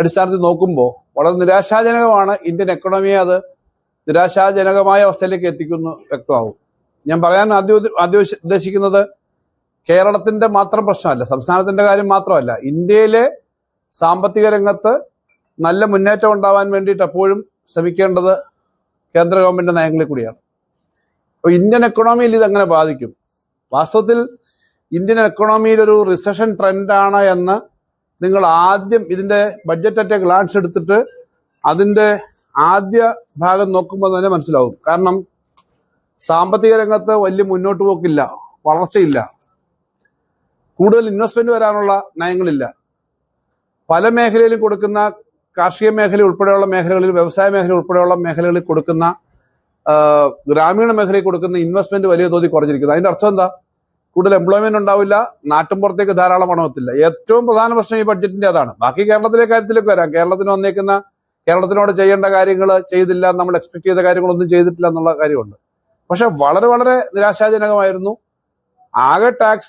അടിസ്ഥാനത്തിൽ നോക്കുമ്പോൾ വളരെ നിരാശാജനകമാണ് ഇന്ത്യൻ എക്കണോമിയെ അത് നിരാശാജനകമായ അവസ്ഥയിലേക്ക് എത്തിക്കുന്നു വ്യക്തമാവും. ഞാൻ പറയാൻ ആദ്യം ആദ്യം ഉദ്ദേശിക്കുന്നത് കേരളത്തിന്റെ മാത്രം പ്രശ്നമല്ല സംസ്ഥാനത്തിന്റെ കാര്യം മാത്രമല്ല. ഇന്ത്യയിലെ സാമ്പത്തിക രംഗത്ത് നല്ല മുന്നേറ്റം ഉണ്ടാവാൻ വേണ്ടിയിട്ട് എപ്പോഴും ശ്രമിക്കേണ്ടത് കേന്ദ്ര ഗവൺമെന്റ് നയങ്ങളിൽ കൂടിയാണ്. അപ്പോൾ ഇന്ത്യൻ എക്കണോമിയിൽ ഇതെങ്ങനെ ബാധിക്കും? വാസ്തവത്തിൽ ഇന്ത്യൻ എക്കണോമിയിൽ ഒരു റിസഷൻ ട്രെൻഡാണ് എന്ന് നിങ്ങൾ ആദ്യം ഇതിന്റെ ബഡ്ജറ്റ് അറ്റ് ഗ്ലാൻസ് എടുത്തിട്ട് അതിന്റെ ആദ്യ ഭാഗം നോക്കുമ്പോൾ തന്നെ മനസ്സിലാവും. കാരണം സാമ്പത്തിക രംഗത്ത് വലിയ മുന്നോട്ട് പോക്കില്ല വളർച്ചയില്ല. കൂടുതൽ ഇൻവെസ്റ്റ്മെന്റ് വരാനുള്ള നയങ്ങളില്ല. പല മേഖലയിലും കൊടുക്കുന്ന കാർഷിക മേഖല ഉൾപ്പെടെയുള്ള മേഖലകളിൽ വ്യവസായ മേഖല ഉൾപ്പെടെയുള്ള മേഖലകളിൽ കൊടുക്കുന്ന ഗ്രാമീണ മേഖലയിൽ കൊടുക്കുന്ന ഇൻവെസ്റ്റ്മെന്റ് വലിയ തോതിൽ കുറഞ്ഞിരിക്കുന്നു. അതിന്റെ അർത്ഥം എന്താ? കൂടുതൽ എംപ്ലോയ്മെന്റ് ഉണ്ടാവില്ല നാട്ടിൻപുറത്തേക്ക് ധാരാളം പണം എത്തില്ല. ഏറ്റവും പ്രധാന പ്രശ്നം ഈ ബഡ്ജറ്റിന്റെ അതാണ്. ബാക്കി കേരളത്തിലെ കാര്യത്തിലേക്ക് വരാം. കേരളത്തിന് വന്നേക്കുന്ന കേരളത്തിനോട് ചെയ്യേണ്ട കാര്യങ്ങൾ ചെയ്തില്ല നമ്മൾ എക്സ്പെക്ട് ചെയ്ത കാര്യങ്ങളൊന്നും ചെയ്തിട്ടില്ല എന്നുള്ള കാര്യമുണ്ട്. പക്ഷെ വളരെ വളരെ നിരാശാജനകമായിരുന്നു. ആകെ ടാക്സ്